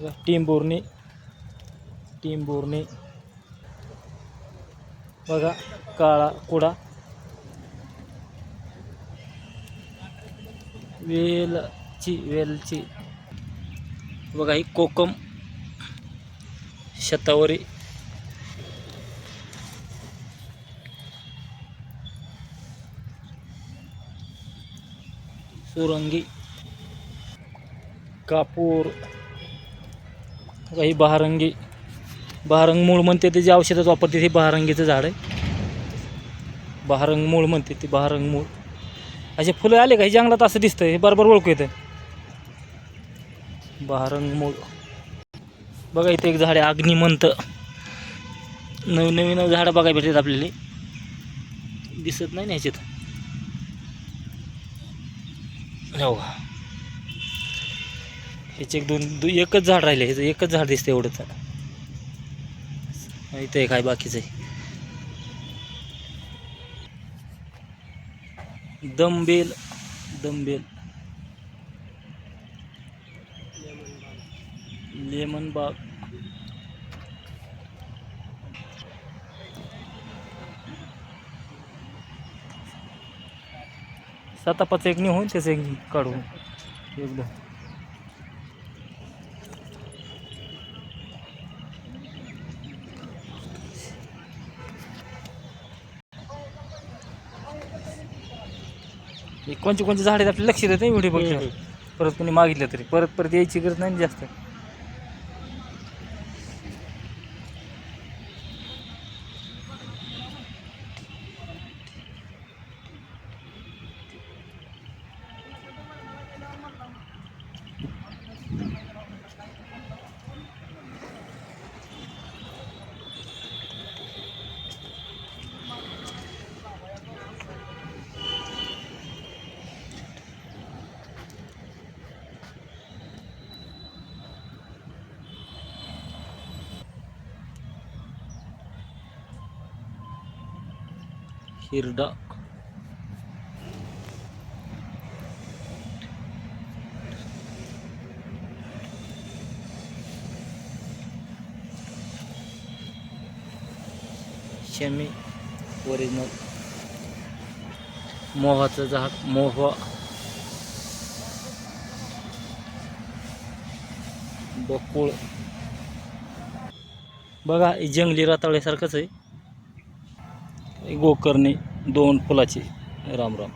बघा, टीम टिंबुर्णी बघा काळा कुडा. वेलची वेलची. बघा ही कोकम शतावरी. सुरंगी. कापूर. काही बहारंगी बहारंग मूळ म्हणते ते जे औषधात वापरते ते बहारंगीचं झाड आहे. बहारंग मूळ म्हणते ते बहारंग मूळ. असे फुलं आले का? हे जंगलात असं दिसतं हे बरोबर ओळखू येतं बहारंग मूळ. बघा इथे एक झाड आहे अग्निमंत. नवीन नवीन झाडं बघायला भेटतात आपल्याला. दिसत नाही ना ह्याच्यात हो ह्याचे एक दोन दो एकच झाड राहिले ह्याचं एकच झाड दिसतं एवढंच इथं आहे काय बाकीचं आहे. दमबेल दमबेल. लेमन बाग. सातापाचं एक निघून त्याचं एक काढून. एकदम कोणची कोणची झाडे आहेत आपलं लक्ष देत नाही व्हिडिओ बघितलं परत कोणी मागितलं तरी. परत परत यायची गरज नाही जास्त. हिरडा. शमी ओरिजिनल. मोहाचं झाड मोह बकुळ. बघा जंगली रताळ्यासारखंच आहे. गोकर्णी दोन फुलाची राम राम.